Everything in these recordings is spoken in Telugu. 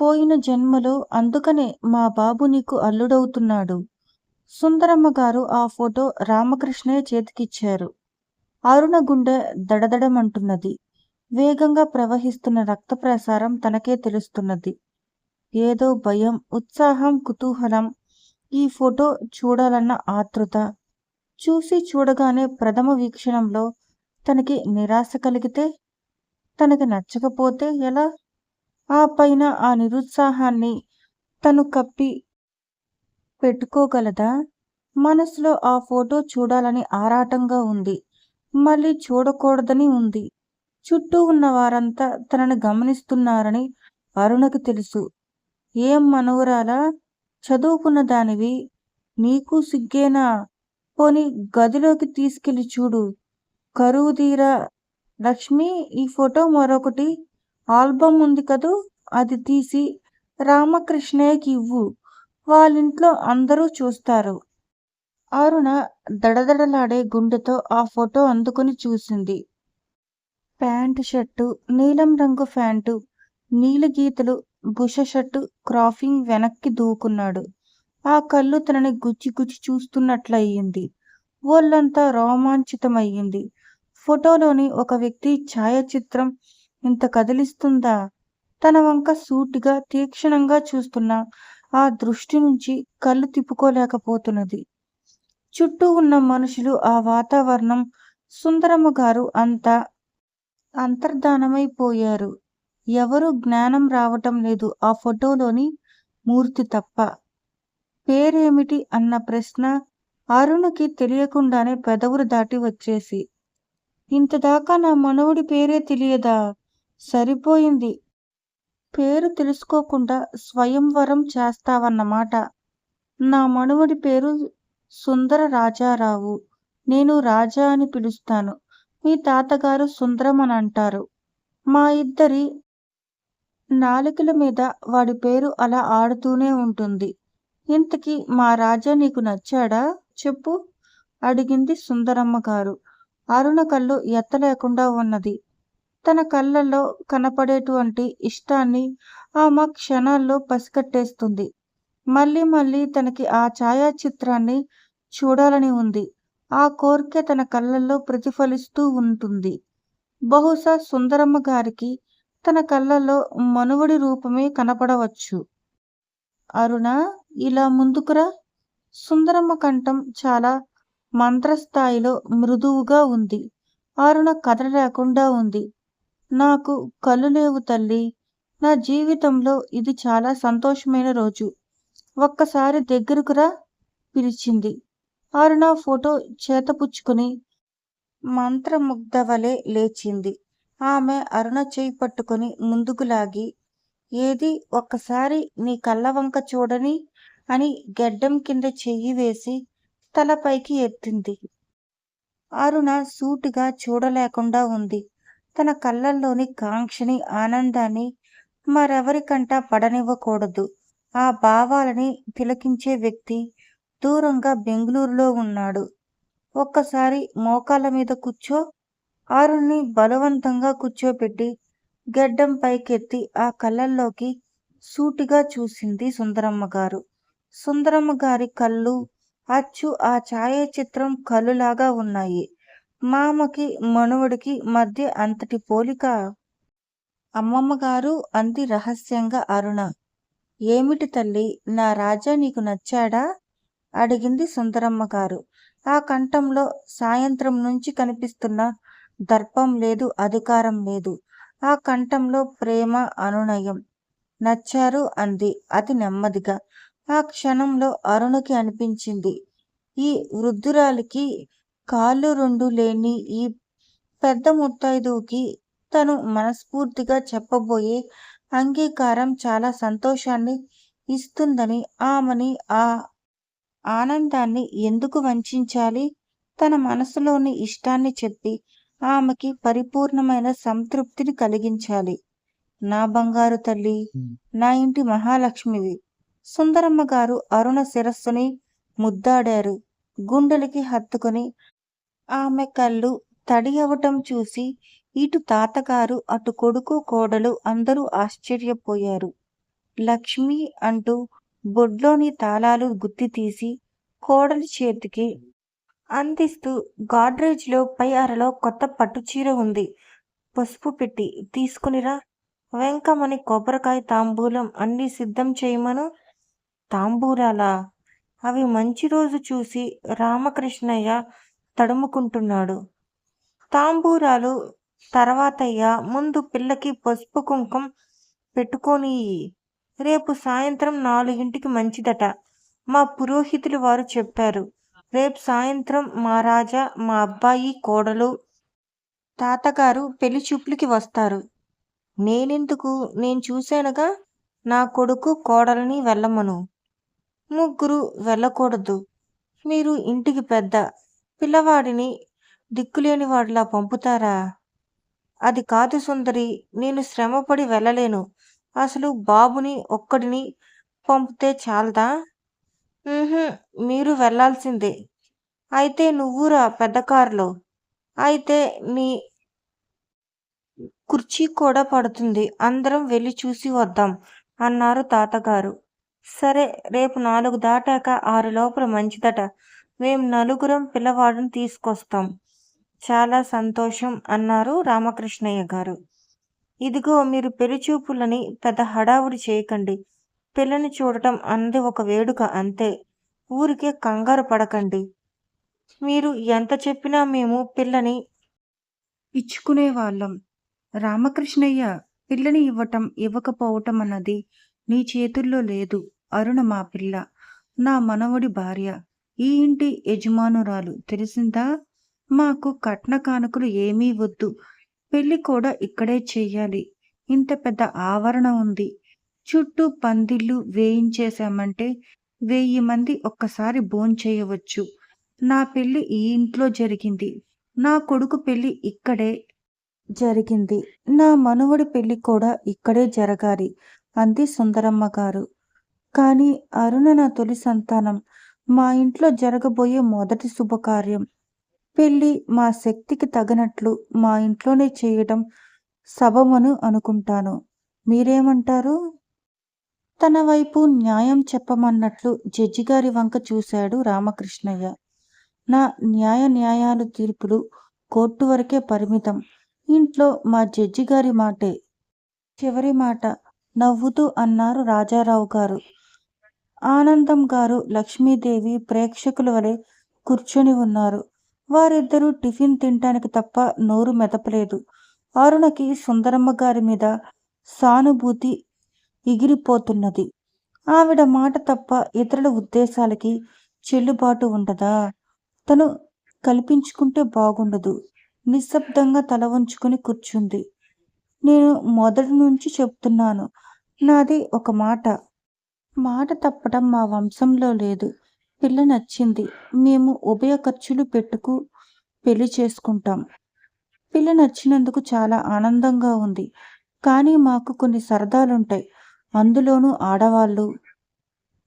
పోయిన జన్మలో అందుకనే మా బాబు నీకు అల్లుడవుతున్నాడు. సుందరమ్మ గారు ఆ ఫోటో రామకృష్ణయ్య చేతికిచ్చారు. అరుణ గుండె దడదడమంటున్నది. వేగంగా ప్రవహిస్తున్న రక్త ప్రసారం తనకే తెలుస్తున్నది. ఏదో భయం, ఉత్సాహం, కుతూహలం, ఈ ఫోటో చూడాలన్న ఆతృత. చూసి చూడగానే ప్రథమ వీక్షణంలో తనకి నిరాశ కలిగితే, తనకి నచ్చకపోతే ఎలా? ఆ పైన ఆ నిరుత్సాహాన్ని తను కప్పి పెట్టుకోగలదా? మనసులో ఆ ఫోటో చూడాలని ఆరాటంగా ఉంది. మళ్ళీ చూడకూడదని ఉంది. చుట్టూ ఉన్న వారంతా తనని గమనిస్తున్నారని అరుణకు తెలుసు. ఏం మనవరాలా! చదువుకున్న దానివి. నీకు సిగ్గేనా? పోని గదిలోకి తీసుకెళ్ళి చూడు. కరువుదీరా లక్ష్మి ఈ ఫోటో మరొకటి ఆల్బమ్ ఉంది కదూ అది తీసి రామకృష్ణయ్యకి ఇవ్వు. వాళ్ళింట్లో అందరూ చూస్తారు. అరుణ దడదడలాడే గుండెతో ఆ ఫోటో అందుకుని చూసింది. ప్యాంటు షర్టు, నీలం రంగు ఫ్యాంటు, బుష షర్టు క్రాఫింగ్ వెనక్కి దూకున్నాడు. ఆ కళ్ళు తనని గుచ్చి గుచ్చి చూస్తున్నట్లయింది. ఒళ్ళంతా రోమాంచితమయ్యింది ఫోటోలోని ఒక వ్యక్తి ఛాయాచిత్రం ఇంత కదిలిస్తుందా? తన వంక సూటిగా, తీక్షణంగా చూస్తున్న ఆ దృష్టి నుంచి కళ్ళు తిప్పుకోలేకపోతున్నది. చుట్టూ ఉన్న మనుషులు, ఆ వాతావరణం సుందరమ్మ గారు అంతా అంతర్ధానమైపోయారు. ఎవరు జ్ఞానం రావటం లేదు ఆ ఫోటోలోని మూర్తి తప్ప. పేరేమిటి అన్న ప్రశ్న అరుణ్కి తెలియకుండానే పెదవులు దాటి వచ్చేసి. ఇంతదాకా నా మనవడి పేరే తెలియదా? సరిపోయింది. పేరు తెలుసుకోకుండా స్వయంవరం చేస్తావన్నమాట. నా మనవడి పేరు సుందర రాజారావు. నేను రాజా అని పిలుస్తాను. మీ తాతగారు సుందరం అంటారు మా ఇద్దరి నాలుకల మీద వాడి పేరు అలా ఆడుతూనే ఉంటుంది. ఇంతకీ మా రాజా నీకు నచ్చాడా? చెప్పు అడిగింది సుందరమ్మగారు. అరుణ కళ్ళు ఎత్తలేకుండా ఉన్నది. తన కళ్ళల్లో కనపడేటువంటి ఇష్టాన్ని ఆమె క్షణాల్లో పసికట్టేస్తుంది. మళ్ళీ మళ్ళీ తనకి ఆ ఛాయాచిత్రాన్ని చూడాలని ఉంది. ఆ కోరిక తన కళ్ళల్లో ప్రతిఫలిస్తూ ఉంటుంది. బహుశా సుందరమ్మ గారికి తన కళ్ళల్లో మనువడి రూపమే కనపడవచ్చు. అరుణ ఇలా ముందుకురా. సుందరమ్మ కంఠం చాలా మంత్రస్థాయిలో మృదువుగా ఉంది. అరుణ కదలలేకుండా ఉంది. నాకు కళ్ళు లేవు తల్లి నా జీవితంలో ఇది చాలా సంతోషమైన రోజు. ఒక్కసారి దగ్గరకు రా పిలిచింది. అరుణ ఫోటో చేతపుచ్చుకుని మంత్రముగ్ధవలే లేచింది. ఆమె అరుణ చేయి పట్టుకుని ముందుకు లాగి, ఏది ఒక్కసారి నీ కళ్ళవంక చూడని అని గెడ్డం కింద చెయ్యి వేసి తలపైకి ఎత్తింది. అరుణ సూటిగా చూడలేకుండా ఉంది. తన కళ్ళల్లోని కాంక్షని, ఆనందాన్ని మరెవరికంటా పడనివ్వకూడదు. ఆ భావాలని తిలకించే వ్యక్తి దూరంగా బెంగళూరులో ఉన్నాడు. ఒక్కసారి మోకాళ్ళ మీద కూర్చో ఆరుణ్ణి బలవంతంగా కూర్చోపెట్టి గడ్డం పైకెత్తి ఆ కళ్ళల్లోకి సూటిగా చూసింది సుందరమ్మ గారు సుందరమ్మ గారి కళ్ళు అచ్చు ఆ ఛాయాచిత్రం కళ్ళులాగా ఉన్నాయి. మామకి మనవడికి మధ్య అంతటి పోలిక అమ్మమ్మగారు అంది రహస్యంగా అరుణ. ఏమిటి తల్లి నా రాజా నీకు నచ్చాడా? అడిగింది సుందరమ్మగారు. ఆ కంఠంలో సాయంత్రం నుంచి కనిపిస్తున్న దర్పం లేదు, అధికారం లేదు. ఆ కంఠంలో ప్రేమ, అనునయం. నచ్చారు అంది అతి నెమ్మదిగా. ఆ క్షణంలో అరుణకి అనిపించింది. ఈ వృద్ధురాలికి కాళ్ళు రెండు లేని ఈ పెద్ద ముత్తయిదువుకి తను మనస్ఫూర్తిగా చెప్పబోయే అంగీకారం చాలా సంతోషాన్ని ఇస్తుందని ఆమెని ఆ ఆనందాన్ని ఎందుకు వంచించాలి? తన మనసులోని ఇష్టాన్ని చెప్పి ఆమెకి పరిపూర్ణమైన సంతృప్తిని కలిగించాలి. నా బంగారు తల్లీ! నా ఇంటి మహాలక్ష్మివి. సుందరమ్మగారు అరుణ శిరస్సుని ముద్దాడారు. గుండెలకి హత్తుకుని ఆమె కళ్ళు తడి అవటం చూసి ఇటు తాతగారు, అటు కొడుకు, కోడలు అందరూ ఆశ్చర్యపోయారు. లక్ష్మి అంటూ బొడ్లోని తాళాలు గుత్తి తీసి కోడలి చేతికి అందిస్తూ గాడ్రేజ్లో పై అరలో కొత్త పట్టుచీర ఉంది. పసుపు పెట్టి తీసుకునిరా. వెంకమని కొబ్బరికాయ తాంబూలం అన్నీ సిద్ధం చేయమను. తాంబూలాలా అవి మంచి రోజు చూసి రామకృష్ణయ్య తడుముకుంటున్నాడు. తాంబూరాలు తర్వాతయ్యా ముందు పిల్లకి పసుపు కుంకుమ పెట్టుకొని రేపు సాయంత్రం నాలుగింటికి మంచిదట మా పురోహితులు వారు చెప్పారు. రేపు సాయంత్రం మా రాజా మా అబ్బాయి కోడలు తాతగారు పెళ్ళి చూపులకి వస్తారు. నేనెందుకు? నేను చూశానుగా నా కొడుకు కోడలని వెళ్ళమను. ముగ్గురు వెళ్ళకూడదు. మీరు ఇంటికి పెద్ద పిల్లవాడిని దిక్కులేని వాడిలా పంపుతారా? అది కాదు సుందరి నేను శ్రమపడి వెళ్ళలేను. అసలు బాబుని ఒక్కడిని పంపితే చాలదా? మీరు వెళ్ళాల్సిందే. అయితే నువ్వురా పెద్ద కారులో? అయితే నీ కుర్చీ కూడా పడుతుంది. అందరం వెళ్ళి చూసి వద్దాం అన్నారు తాతగారు. సరే రేపు నాలుగు దాటాక ఆరు లోపల మంచిదట. మేం నలుగురం పిల్లవాడిని తీసుకొస్తాం. చాలా సంతోషం అన్నారు రామకృష్ణయ్య గారు. ఇదిగో మీరు పెళ్ళిచూపులని పెద్ద హడావుడి చేయకండి. పిల్లని చూడటం అన్నది ఒక వేడుక అంతే. ఊరికే కంగారు పడకండి. మీరు ఎంత చెప్పినా మేము పిల్లని ఇచ్చుకునే వాళ్ళం రామకృష్ణయ్య పిల్లని ఇవ్వటం ఇవ్వకపోవటం అన్నది నీ చేతుల్లో లేదు. అరుణ మా పిల్ల. నా మనవడి భార్య. ఈ ఇంటి యజమానురాలు తెలిసిందా? మాకు కట్న కానుకలు ఏమీ వద్దు. పెళ్ళి కూడా ఇక్కడే చెయ్యాలి ఇంత పెద్ద ఆవరణ ఉంది. చుట్టూ పందిళ్ళు వేయించేశామంటే వెయ్యి మంది ఒక్కసారి భోంచేయవచ్చు. నా పెళ్ళి ఈ ఇంట్లో జరిగింది. నా కొడుకు పెళ్ళి ఇక్కడే జరిగింది. నా మనవడి పెళ్ళి కూడా ఇక్కడే జరగాలి అంది సుందరమ్మ గారు కానీ అరుణ నా తొలి సంతానం. మా ఇంట్లో జరగబోయే మొదటి శుభకార్యం. పెళ్ళి మా శక్తికి తగినట్లు మా ఇంట్లోనే చేయటం సబమను అనుకుంటాను. మీరేమంటారు? తన వైపు న్యాయం చెప్పమన్నట్లు జడ్జి గారి వంక చూశాడు రామకృష్ణయ్య. నా న్యాయ న్యాయాలు తీర్పులు కోర్టు వరకే పరిమితం. ఇంట్లో మా జడ్జి గారి మాటే. చివరి మాట నవ్వుతూ అన్నారు రాజారావు గారు ఆనందం గారు లక్ష్మీదేవి ప్రేక్షకుల వలె కూర్చొని ఉన్నారు. వారిద్దరూ టిఫిన్ తినటానికి తప్ప నోరు మెదపలేదు. అరుణకి సుందరమ్మ గారి మీద సానుభూతి ఎగిరిపోతున్నది. ఆవిడ మాట తప్ప ఇతరుల ఉద్దేశాలకి చెల్లుబాటు ఉండదా? తను కల్పించుకుంటే బాగుండదు. నిశ్శబ్దంగా తల వంచుకొని కూర్చుంది. నేను మొదటి నుంచి చెప్తున్నాను. నాది ఒక మాట. మాట తప్పడం మా వంశంలో లేదు. పిల్ల నచ్చింది. మేము ఉభయ ఖర్చులు పెట్టుకు పెళ్ళి చేసుకుంటాం. పిల్ల నచ్చినందుకు చాలా ఆనందంగా ఉంది. కానీ మాకు కొన్ని సరదాలుంటాయి. అందులోనూ ఆడవాళ్ళు.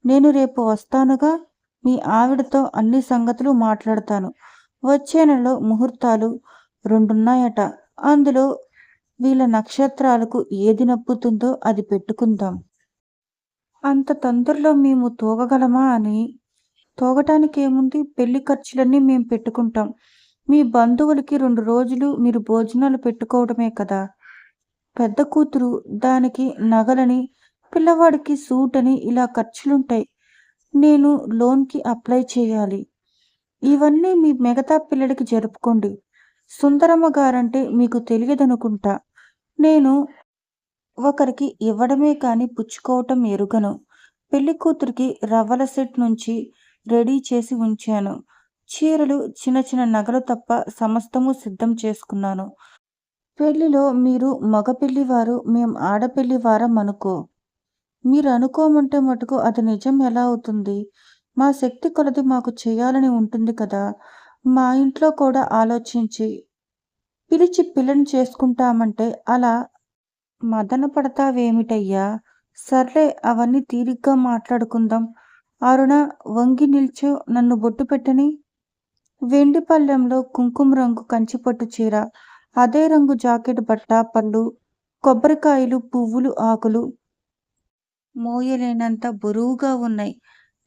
నేను రేపు వస్తానుగా? మీ ఆవిడతో అన్ని సంగతులు మాట్లాడతాను. వచ్చే నెలలో ముహూర్తాలు రెండున్నాయట. అందులో వీళ్ళ నక్షత్రాలకు ఏది నప్పుతుందో అది పెట్టుకుందాం. అంత తొందరలో మేము తోగగలమా అని. తోగటానికి ఏముంది? పెళ్ళి ఖర్చులన్నీ మేము పెట్టుకుంటాం. మీ బంధువులకి రెండు రోజులు మీరు భోజనాలు పెట్టుకోవడమే కదా. పెద్ద కూతురు దానికి నగలని పిల్లవాడికి సూట్ అని ఇలా ఖర్చులుంటాయి. నేను లోన్కి అప్లై చేయాలి. ఇవన్నీ మీ మిగతా పిల్లడికి జరుపుకోండి. సుందరమ్మ గారంటే మీకు తెలియదనుకుంటా. నేను ఒకరికి ఇవ్వడమే కానీ పుచ్చుకోవటం ఎరుగను. పెళ్ళి కూతురికి రవ్వల సెట్ నుంచి రెడీ చేసి ఉంచాను. చీరలు చిన్న చిన్న నగలు తప్ప సమస్తము సిద్ధం చేసుకున్నాను. పెళ్ళిలో మీరు మగ పెళ్ళివారు మేం ఆడపెళ్ళివారం అనుకో. మీరు అనుకోమంటే మటుకు అది నిజం ఎలా అవుతుంది? మా శక్తి కొలది మాకు చేయాలని ఉంటుంది కదా? మా ఇంట్లో కూడా ఆలోచించి పిలిచి పిల్లని చేసుకుంటామంటే అలా మదన పడతావేమిటయ్యా? సర్లే అవన్నీ తీరిగ్గా మాట్లాడుకుందాం. అరుణ వంగి నిల్చో నన్ను బొట్టు పెట్టని. వెండి పళ్ళెంలో కుంకుమ రంగు కంచిపట్టు చీర అదే రంగు జాకెట్ బట్ట పళ్ళు కొబ్బరికాయలు పువ్వులు ఆకులు. మోయలేనంత బరువుగా ఉన్నాయి.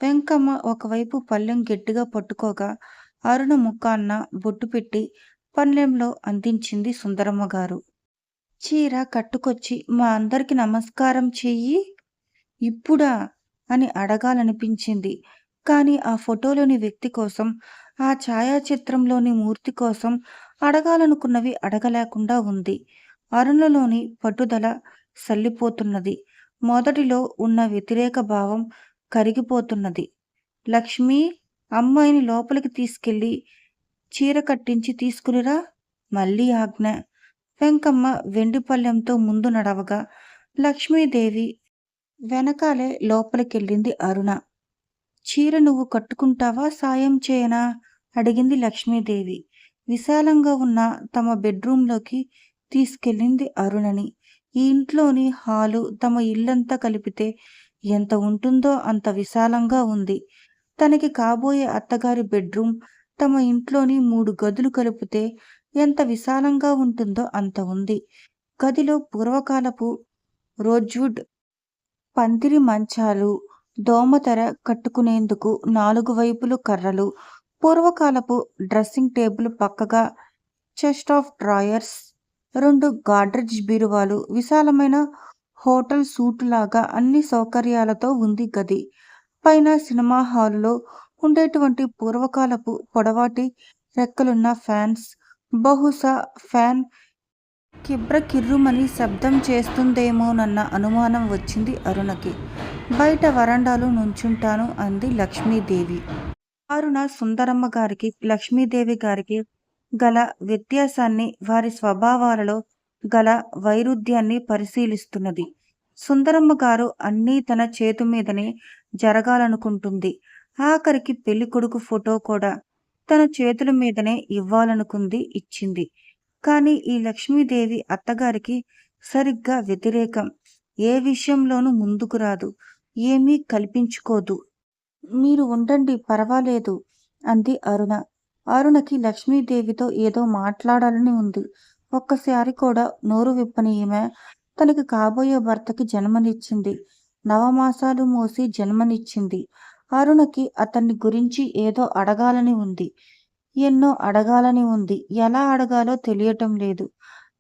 వెంకమ్మ ఒకవైపు పళ్ళెం గట్టిగా పట్టుకోగా అరుణ ముఖాన్న బొట్టు పెట్టి పళ్ళెంలో అందించింది సుందరమ్మ గారు చీర కట్టుకొచ్చి మా అందరికి నమస్కారం చెయ్యి ఇప్పుడా? అని అడగాలనిపించింది. కానీ ఆ ఫోటోలోని వ్యక్తి కోసం ఆ ఛాయాచిత్రంలోని మూర్తి కోసం అడగాలనుకున్నవి అడగలేకుండా ఉంది. అరుణలోని పట్టుదల సల్లిపోతున్నది. మొదటిలో ఉన్న వ్యతిరేక భావం కరిగిపోతున్నది. లక్ష్మి అమ్మాయిని లోపలికి తీసుకెళ్ళి చీర కట్టించి తీసుకునిరా మళ్ళీ ఆజ్ఞ. వెంకమ్మ వెండి పళ్ళెంతో ముందు నడవగా లక్ష్మీదేవి వెనకాలే లోపలికెళ్ళింది అరుణ. చీర నువ్వు కట్టుకుంటావా? సాయం చేయనా? అడిగింది లక్ష్మీదేవి. విశాలంగా ఉన్న తమ బెడ్రూంలోకి తీసుకెళ్ళింది అరుణని. ఈ ఇంట్లోని హాలు తమ ఇల్లంతా కలిపితే ఎంత ఉంటుందో అంత విశాలంగా ఉంది. తనకి కాబోయే అత్తగారి బెడ్రూమ్ తమ ఇంట్లోని మూడు గదులు కలిపితే ఎంత విశాలంగా ఉంటుందో అంత ఉంది. గదిలో పూర్వకాలపు రోజ్వుడ్ పందిరి మంచాలు దోమతెర కట్టుకునేందుకు నాలుగు వైపులు కర్రలు పూర్వకాలపు డ్రెస్సింగ్ టేబుల్ పక్కగా చెస్ట్ ఆఫ్ డ్రాయర్స్ రెండు గాడ్రేజ్ బీరువాలు విశాలమైన హోటల్ సూట్ లాగా అన్ని సౌకర్యాలతో ఉంది గది. పైన సినిమా హాలులో ఉండేటువంటి పూర్వకాలపు పొడవాటి రెక్కలున్న ఫ్యాన్స్ బహుశా ఫ్యాన్ కిబ్ర కిర్రుమని శబ్దం చేస్తుందేమోనన్న అనుమానం వచ్చింది అరుణకి. బయట వరండాలో నుంచుంటాను అంది లక్ష్మీదేవి. అరుణ సుందరమ్మ గారికి లక్ష్మీదేవి గారికి గల వ్యత్యాసాన్ని వారి స్వభావాలలో గల వైరుధ్యాన్ని పరిశీలిస్తున్నది. సుందరమ్మ గారు అన్నీ తన చేతు మీదనే జరగాలనుకుంటుంది. ఆఖరికి పెళ్ళి కొడుకు ఫోటో కూడా తన చేతుల మీదనే ఇవ్వాలనుకుంది ఇచ్చింది. కానీ ఈ లక్ష్మీదేవి అత్తగారికి సరిగ్గా వ్యతిరేకం. ఏ విషయంలోనూ ముందుకు రాదు. ఏమీ కల్పించుకోదు. మీరు ఉండండి పర్వాలేదు అంది అరుణ. అరుణకి లక్ష్మీదేవితో ఏదో మాట్లాడాలని ఉంది. ఒక్కసారి కూడా నోరు విప్పని ఈమె తనకి కాబోయే భర్తకి జన్మనిచ్చింది. నవమాసాలు మోసి జన్మనిచ్చింది. అరుణకి అతన్ని గురించి ఏదో అడగాలని ఉంది. ఎన్నో అడగాలని ఉంది. ఎలా అడగాలో తెలియటం లేదు.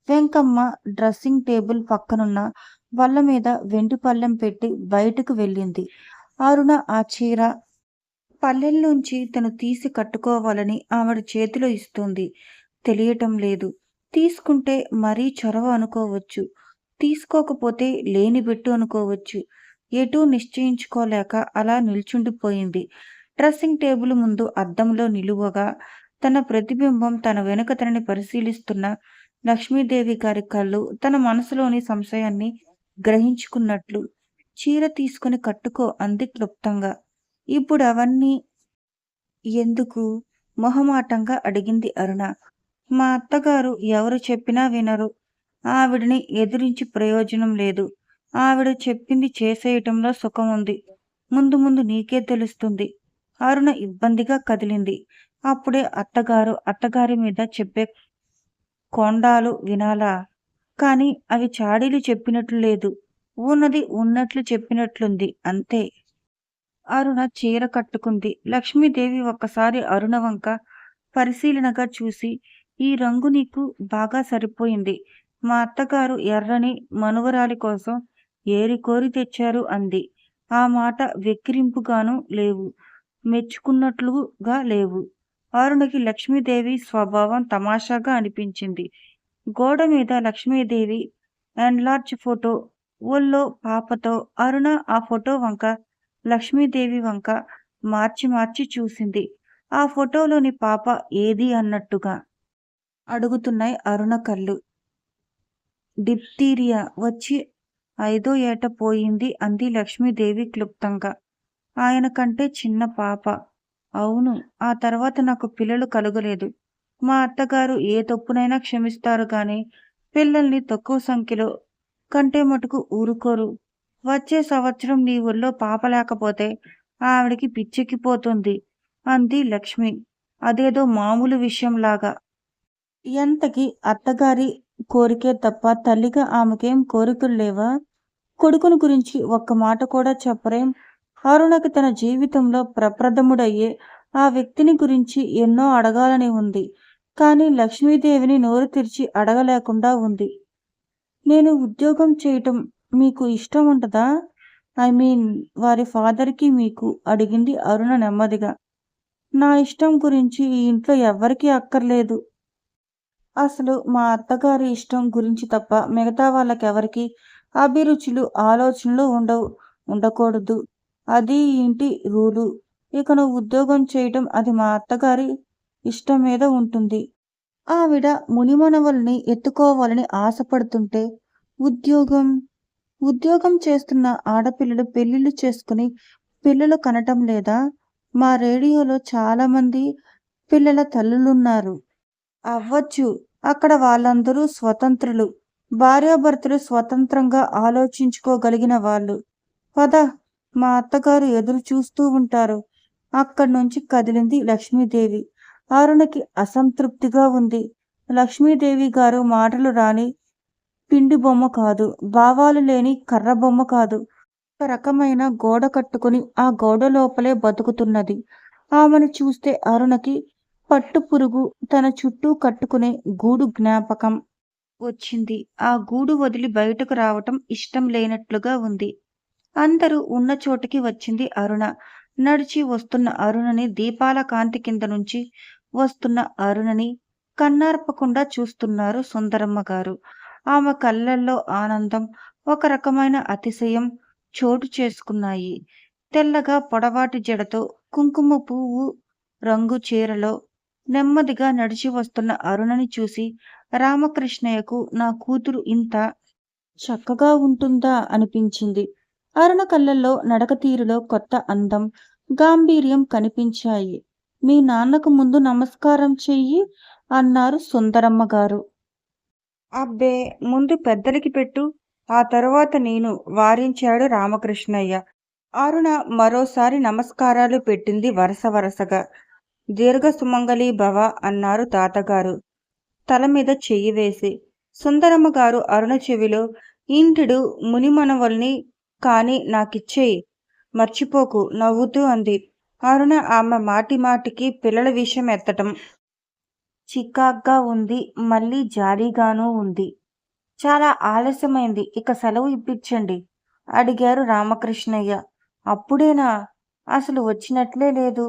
వెంకమ్మ డ్రెస్సింగ్ టేబుల్ పక్కనున్న బల్ల మీద వెండి పళ్ళెం పెట్టి బయటకు వెళ్ళింది. అరుణ ఆ చీర పల్లెల్లోంచి తను తీసి కట్టుకోవాలని ఆవిడ చేతిలో ఇస్తుంది. తెలియటం లేదు. తీసుకుంటే మరీ చొరవ అనుకోవచ్చు. తీసుకోకపోతే లేని పెట్టు అనుకోవచ్చు. ఎటూ నిశ్చయించుకోలేక అలా నిల్చుండిపోయింది. డ్రెస్సింగ్ టేబుల్ ముందు అద్దంలో నిలువగా తన ప్రతిబింబం తన వెనుక తనని పరిశీలిస్తున్న లక్ష్మీదేవి గారి కళ్ళు తన మనసులోని సంశయాన్ని గ్రహించుకున్నట్లు చీర తీసుకుని కట్టుకో అంది క్లుప్తంగా. ఇప్పుడు అవన్నీ ఎందుకు? మొహమాటంగా అడిగింది అరుణ. మా అత్తగారు ఎవరు చెప్పినా వినరు. ఆవిడని ఎదిరించి ప్రయోజనం లేదు. ఆవిడ చెప్పింది చేసేయటంలో సుఖం ఉంది ముందు ముందు నీకే తెలుస్తుంది. అరుణ ఇబ్బందిగా కదిలింది. అప్పుడే అత్తగారు అత్తగారి మీద చెప్పే కొండాలు వినాలా? కానీ అవి చాడీలు చెప్పినట్లు లేదు. ఉన్నది ఉన్నట్లు చెప్పినట్లుంది. అంతే. అరుణ చీర కట్టుకుంది. లక్ష్మీదేవి ఒక్కసారి అరుణ వంక పరిశీలనగా చూసి ఈ రంగు నీకు బాగా సరిపోయింది. మా అత్తగారు ఎర్రని మనువరాలి కోసం ఏరి కోరి తెచ్చారు అంది. ఆ మాట వెక్కిరింపుగాను లేవు. మెచ్చుకున్నట్లుగా లేవు. అరుణకి లక్ష్మీదేవి స్వభావం తమాషాగా అనిపించింది. గోడ మీద లక్ష్మీదేవి లార్జ్ ఫోటో ఒళ్ళో పాపతో అరుణ ఆ ఫోటో వంక లక్ష్మీదేవి వంక మార్చి మార్చి చూసింది. ఆ ఫోటోలోని పాప ఏది అన్నట్టుగా అడుగుతున్నాయి అరుణ కళ్ళు. డిప్తీరియా వచ్చి ఐదో ఏట పోయింది అంది లక్ష్మీదేవి క్లుప్తంగా. ఆయన కంటే చిన్న పాప. అవును ఆ తర్వాత నాకు పిల్లలు కలుగలేదు. మా అత్తగారు ఏ తప్పునైనా క్షమిస్తారు గాని పిల్లల్ని తక్కువ సంఖ్యలో కంటే మటుకు ఊరుకోరు. వచ్చే సంవత్సరం నీ ఊళ్ళో పాప లేకపోతే ఆవిడికి పిచ్చెక్కిపోతుంది అంది లక్ష్మి. అదేదో మామూలు విషయంలాగా. ఎంతకి అత్తగారి కోరికే తప్ప తల్లిగా ఆమెకేం కోరికలు లేవా? కొడుకుని గురించి ఒక్క మాట కూడా చెప్పరేం? అరుణకి తన జీవితంలో ప్రప్రథముడయ్యే ఆ వ్యక్తిని గురించి ఎన్నో అడగాలని ఉంది. కానీ లక్ష్మీదేవిని నోరు తెరిచి అడగలేకుండా ఉంది. నేను ఉద్యోగం చేయటం మీకు ఇష్టం ఉంటుందా ఐ మీన్ వారి ఫాదర్కి మీకు అడిగింది అరుణ నెమ్మదిగా. నా ఇష్టం గురించి ఈ ఇంట్లో ఎవ్వరికీ అక్కర్లేదు. అసలు మా అత్తగారి ఇష్టం గురించి తప్ప మిగతా వాళ్ళకెవరికి అభిరుచులు ఆలోచనలు ఉండవు ఉండకూడదు. అది ఇంటి రూలు. ఇక నువ్వు ఉద్యోగం చేయటం అది మా అత్తగారి ఇష్టం మీద ఉంటుంది. ఆవిడ మునిమనవల్ని ఎత్తుకోవాలని ఆశపడుతుంటే ఉద్యోగం ఉద్యోగం చేస్తున్న ఆడపిల్లలు పెళ్ళిళ్ళు చేసుకుని పిల్లలు కనటం లేదా? మా రేడియోలో చాలామంది పిల్లల తల్లులున్నారు. అవ్వచ్చు. అక్కడ వాళ్ళందరూ స్వతంత్రులు. భార్యాభర్తలు స్వతంత్రంగా ఆలోచించుకోగలిగిన వాళ్ళు. పద మా అత్తగారు ఎదురు చూస్తూ ఉంటారు. అక్కడి నుంచి కదిలింది లక్ష్మీదేవి. అరుణకి అసంతృప్తిగా ఉంది. లక్ష్మీదేవి గారు మాటలు రాని పిండి బొమ్మ కాదు. భావాలు లేని కర్ర బొమ్మ కాదు. ఒక రకమైన గోడ కట్టుకుని ఆ గోడ లోపలే బతుకుతున్నది. ఆమెను చూస్తే అరుణకి పట్టు పురుగు తన చుట్టూ కట్టుకునే గూడు జ్ఞాపకం వచ్చింది. ఆ గూడు వదిలి బయటకు రావటం ఇష్టం లేనట్లుగా ఉంది. అందరూ ఉన్న చోటికి వచ్చింది అరుణ. నడిచి వస్తున్న అరుణని దీపాల కాంతి కింద నుంచి వస్తున్న అరుణని కన్నార్పకుండా చూస్తున్నారు సుందరమ్మ గారు. ఆమె కళ్ళల్లో ఆనందం ఒక రకమైన అతిశయం చోటు చేసుకున్నాయి. తెల్లగా పొడవాటి జడతో కుంకుమ పువ్వు రంగు చీరలో నెమ్మదిగా నడిచి వస్తున్న అరుణని చూసి రామకృష్ణయ్యకు నా కూతురు ఇంత చక్కగా ఉంటుందా అనిపించింది. అరుణ కళ్ళల్లో నడక తీరులో కొత్త అందం గాంభీర్యం కనిపించాయి. మీ నాన్నకు ముందు నమస్కారం చెయ్యి అన్నారు సుందరమ్మ గారు అబ్బే ముందు పెద్దలకి పెట్టు ఆ తరువాత నేను వారించాడు రామకృష్ణయ్య. అరుణ మరోసారి నమస్కారాలు పెట్టింది వరస వరసగా. దీర్ఘ సుమంగళి భవ అన్నారు తాతగారు. తల మీద చెయ్యి వేసి సుందరమ్మ గారు అరుణ చెవిలో ఇంటిడు మునిమనవల్ని కాని నాకిచ్చేయి మర్చిపోకు నవ్వుతూ అంది. అరుణ ఆమె మాటి మాటికి పిల్లల విషయం ఎత్తటం. చికాగ్గా ఉంది మళ్ళీ జారీగానూ ఉంది. చాలా ఆలస్యమైంది ఇక సెలవు ఇప్పించండి అడిగారు రామకృష్ణయ్య. అప్పుడేనా? అసలు వచ్చినట్లే లేదు.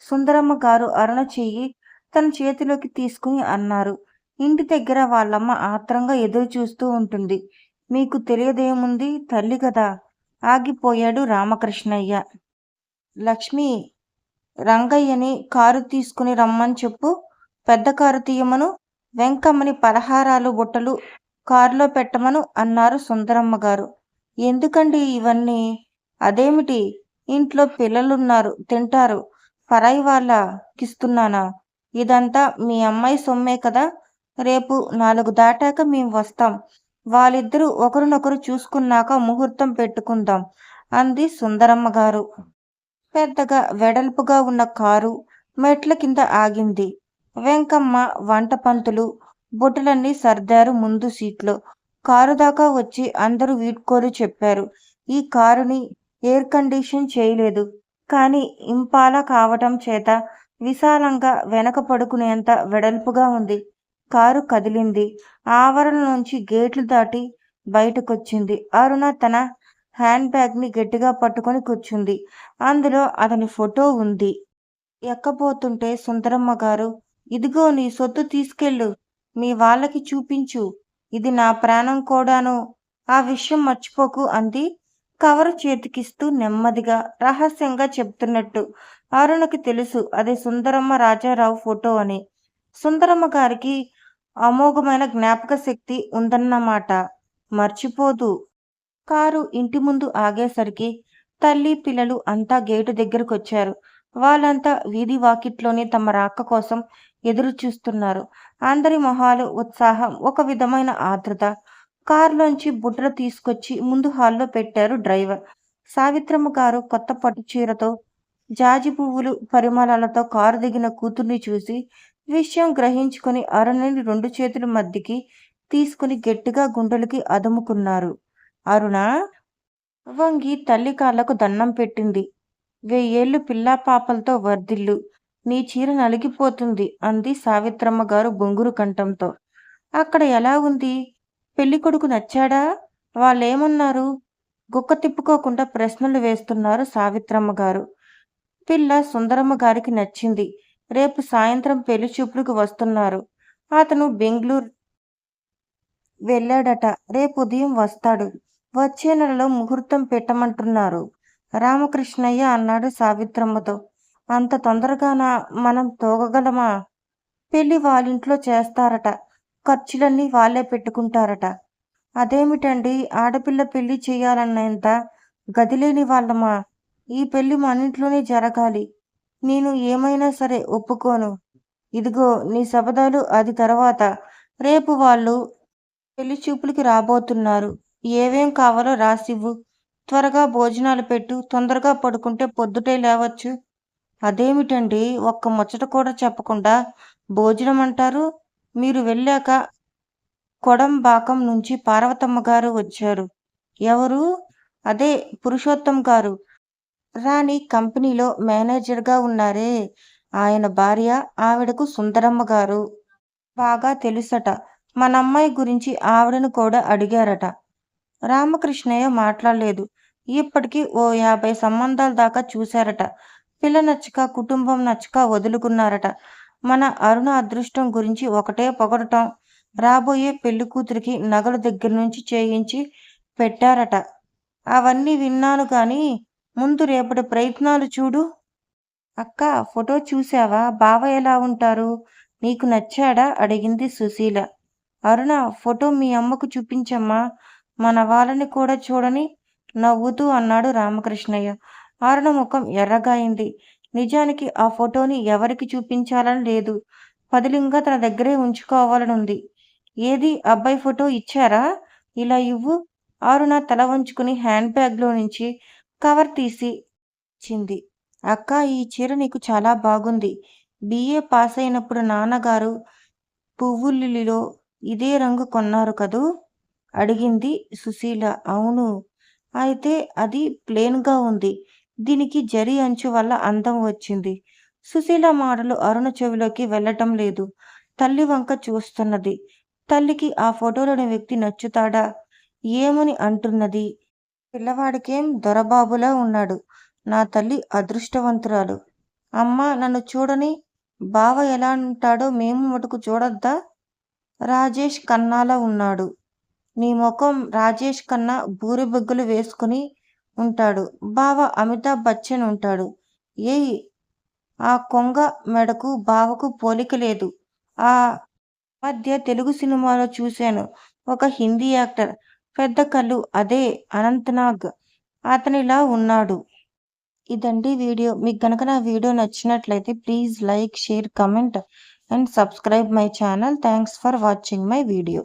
సుందరమ్మ గారు అరుణ చెయ్యి తన చేతిలోకి తీసుకుని అన్నారు. ఇంటి దగ్గర వాళ్ళమ్మ ఆత్రంగా ఎదురు చూస్తూ ఉంటుంది. మీకు తెలియదేముంది? తల్లి కదా. ఆగిపోయాడు రామకృష్ణయ్య. లక్ష్మి రంగయ్యని కారు తీసుకుని రమ్మని చెప్పు. పెద్ద కారు తీయమను. వెంకమ్మని పలహారాలు బుట్టలు కారులో పెట్టమను అన్నారు సుందరమ్మ గారు. ఎందుకండి ఇవన్నీ? అదేమిటి? ఇంట్లో పిల్లలున్నారు తింటారు. పరాయి వాళ్ళకిస్తున్నానా? ఇదంతా మీ అమ్మాయి సొమ్మే కదా? రేపు నాలుగు దాటాక మేము వస్తాం. వాళ్ళిద్దరూ ఒకరినొకరు చూసుకున్నాక ముహూర్తం పెట్టుకుందాం అంది సుందరమ్మ గారు. పెద్దగా వెడల్పుగా ఉన్న కారు మెట్ల కింద ఆగింది. వెంకమ్మ వంట పంతులు బొట్టులన్నీ సర్దారు ముందు సీట్లో. కారు దాకా వచ్చి అందరూ వీడ్కోలు చెప్పారు. ఈ కారుని ఎయిర్ కండిషన్ చేయలేదు. కానీ ఇంపాల కావటం చేత విశాలంగా వెనక పడుకునేంత వెడల్పుగా ఉంది. కారు కదిలింది. ఆవరణ నుంచి గేట్లు దాటి బయటకొచ్చింది. అరుణ తన హ్యాండ్ బ్యాగ్ని గట్టిగా పట్టుకొని కూర్చుంది. అందులో అతని ఫోటో ఉంది. ఎక్కబోతుంటే సుందరమ్మ గారు ఇదిగో నీ సొత్తు తీసుకెళ్ళు. మీ వాళ్ళకి చూపించు. ఇది నా ప్రాణం కూడాను. ఆ విషయం మర్చిపోకు అంది. కవర్ చేతికిస్తూ నెమ్మదిగా రహస్యంగా చెప్తున్నట్టు అరుణకి తెలుసు. అది సుందరమ్మ రాజారావు ఫోటో అని. సుందరమ్మ గారికి అమోఘమైన జ్ఞాపక శక్తి ఉందన్నమాట. మర్చిపోదు. కారు ఇంటి ముందు ఆగేసరికి తల్లి పిల్లలు అంతా గేటు దగ్గరకు వచ్చారు వాళ్ళంతా వీధి వాకిట్లోనే తమ రాక కోసం ఎదురు చూస్తున్నారు అందరి మొహాలు ఉత్సాహం ఒక విధమైన ఆర్ద్రత కారులోంచి బుట్టలు తీసుకొచ్చి ముందు హాల్లో పెట్టారు డ్రైవర్. సావిత్రమ్మ గారు కొత్త పట్టు చీరతో జాజి పువ్వులు పరిమళాలతో కారు దిగిన కూతుర్ని చూసి విషయం గ్రహించుకుని అరుణని రెండు చేతుల మధ్యకి తీసుకుని గట్టిగా గుండెలకి అదుముకున్నారు. అరుణ వంగి తల్లి కాళ్ళకు దండం పెట్టింది. వెయ్యేళ్ళు పిల్లా పాపలతో వర్ధిల్లు. నీ చీర నలిగిపోతుంది అంది సావిత్రమ్మ గారు బొంగురు కంఠంతో. అక్కడ ఎలా ఉంది? పెళ్ళి కొడుకు నచ్చాడా? వాళ్ళేమన్నారు? గుక్క తిప్పుకోకుండా ప్రశ్నలు వేస్తున్నారు సావిత్రమ్మ గారు. పిల్ల సుందరమ్మ గారికి నచ్చింది. రేపు సాయంత్రం పెళ్ళి చూపులకు వస్తున్నారు. అతను బెంగళూరు వెళ్ళాడట. రేపు ఉదయం వస్తాడు. వచ్చే నెలలో ముహూర్తం పెట్టమంటున్నారు. రామకృష్ణయ్య అన్నాడు సావిత్రమ్మతో. అంత తొందరగానా? మనం తోగగలమా? పెళ్ళి వాళ్ళింట్లో చేస్తారట. ఖర్చులన్నీ వాళ్ళే పెట్టుకుంటారట. అదేమిటండి? ఆడపిల్ల పెళ్ళి చేయాలన్నంత గదిలేని వాళ్ళమా? ఈ పెళ్ళి మన ఇంట్లోనే జరగాలి. నేను ఏమైనా సరే ఒప్పుకోను. ఇదిగో నీ శబదాలు అది తర్వాత. రేపు వాళ్ళు పెళ్ళి చూపులకి రాబోతున్నారు. ఏవేం కావాలో రాసివ్వు. త్వరగా భోజనాలు పెట్టు. తొందరగా పడుకుంటే పొద్దుటే లేవచ్చు. అదేమిటండి? ఒక్క ముచ్చట కూడా చెప్పకుండా భోజనం అంటారు మీరు వెళ్ళాక కొడంబాకం నుంచి పార్వతమ్మ గారు వచ్చారు. ఎవరు? అదే పురుషోత్తం గారు. రాణి కంపెనీలో మేనేజర్గా ఉన్నారే. ఆయన భార్య ఆవిడకు సుందరమ్మ గారు. బాగా తెలుసట. మన అమ్మాయి గురించి ఆవిడను కూడా అడిగారట. రామకృష్ణయ్య మాట్లాడలేదు. ఇప్పటికీ ఓ యాభై సంబంధాల దాకా చూశారట. పిల్ల నచ్చక కుటుంబం నచ్చక వదులుకున్నారట. మన అరుణ అదృష్టం గురించి ఒకటే పొగడటం. రాబోయే పెళ్ళి కూతురికి నగల దగ్గర నుంచి చేయించి పెట్టారట. అవన్నీ విన్నాను కానీ ముందు రేపటి ప్రయత్నాలు చూడు. అక్క ఫోటో చూసావా బావ ఎలా ఉంటారు? నీకు నచ్చాడా? అడిగింది సుశీల. అరుణ ఫోటో మీ అమ్మకు చూపించమ్మా. మన వాళ్ళని కూడా చూడని నవ్వుతూ అన్నాడు రామకృష్ణయ్య. అరుణ ముఖం ఎర్రగాయింది. నిజానికి ఆ ఫోటోని ఎవరికి చూపించాలని లేదు. పదిలింగా తన దగ్గరే ఉంచుకోవాలనుంది. ఏది? అబ్బాయి ఫోటో ఇచ్చారా? ఇలా ఇవ్వు. ఆరున తల వంచుకుని హ్యాండ్ బ్యాగ్లో నుంచి కవర్ తీసి ఇచ్చింది అక్క ఈ చీర నీకు చాలా బాగుంది. బిఏ పాస్ అయినప్పుడు నాన్నగారు పువ్వులిలో ఇదే రంగు కొన్నారు కదూ? అడిగింది సుశీల. అవును. అయితే అది ప్లేన్గా ఉంది. దీనికి జరి అంచు వల్ల అందం వచ్చింది. సుశీల మాటలు అరుణ చెవిలోకి వెళ్ళటం లేదు. తల్లి వంక చూస్తున్నది. తల్లికి ఆ ఫోటోలోని వ్యక్తి నచ్చుతాడా? ఏమని అంటున్నది? పిల్లవాడికేం దొరబాబులా ఉన్నాడు. నా తల్లి అదృష్టవంతురాలు. అమ్మ నన్ను చూడని బావ ఎలా ఉంటాడో మేము మటుకు చూడొద్దా? రాజేష్ కన్నాలా ఉన్నాడు. నీ ముఖం రాజేష్ కన్నా బూరెబొగ్గులు వేసుకుని ఉంటాడు. బావ అమితాబ్ బచ్చన్ ఉంటాడు. ఏ ఆ కొంగ మెడకు బావకు పోలిక లేదు. ఆ మధ్య తెలుగు సినిమాలో చూశాను. ఒక హిందీ యాక్టర్ పెద్ద కళ్ళు అదే అనంతనాగ్. అతనిలా ఉన్నాడు. ఇదండి వీడియో. మీకు కనుక నా వీడియో నచ్చినట్లయితే please like share comment and subscribe my channel. Thanks for watching my video.